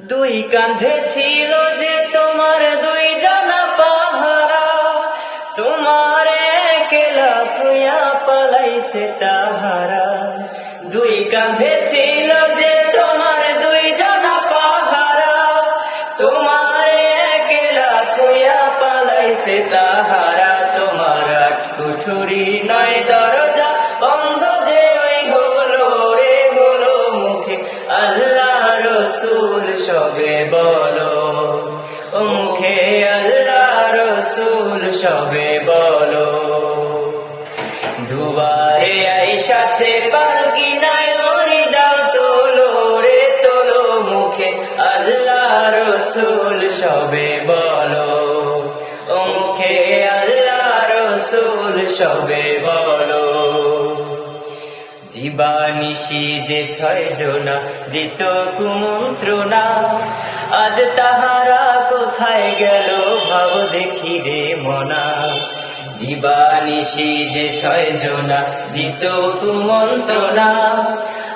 দুই কাঁধে ছিল যে তোমার দুই জানা পাহারা। তোমার একলা থুয়া তাহারা। দুই কাঁধে ছিল যে তোমার দুই জানা পাহারা। তোমার একলা থুয়া পালাইছে তাহারা। তোমার কুঠুরি নয় দরজা সবে বলো, মুখে আল্লাহ রসুল সবে বলো। দুবারে আইসা সে পালকি নাই মরি দাও তোলো রে, তোলো মুখে আল্লাহ রসুল সবে বলো। মুখে আল্লাহ রসুল সবে বলো। দিবানিশি যে ছয় জনা, দিত কুমন্ত্রণা। আজ তাহারা কোথায় গেল ভাব দেখি রে মনা। দিবানিশি যে ছয় জনা, দিত কুমন্ত্রণা।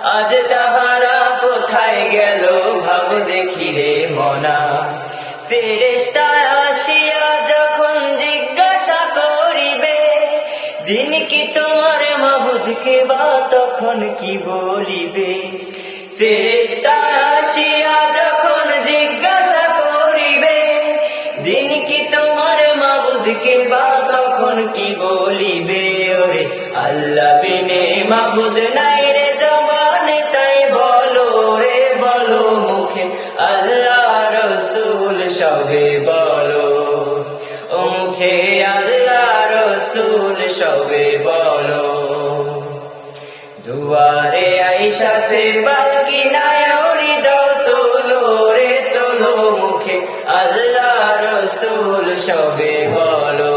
আজ তাহারা কোথায় গেল ভাব দেখি রে মনা। ফেরেশতা আসিয়া দিন কি তোমার মাহুদকে বা তখন কি বলিবে? আসিয়া যখন জিজ্ঞাসা করিবে দিন কি তোমার মাবুদকে বা তখন কি বলিবে? ওরে আল্লাহ বিনে মাবুদ নাই রে জবানে, তাই বলো রে বলো মুখে, আল্লাহ রসুল সবে বলো মুখে দুয়ারে আইসা সে বাকি নায়রি দাও তোলো রে, তোলো মুখে। আল্লাহ রসুল সবে বলো।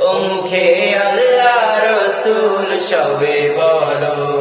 ও মুখে আল্লাহ রসুল সবে বলো।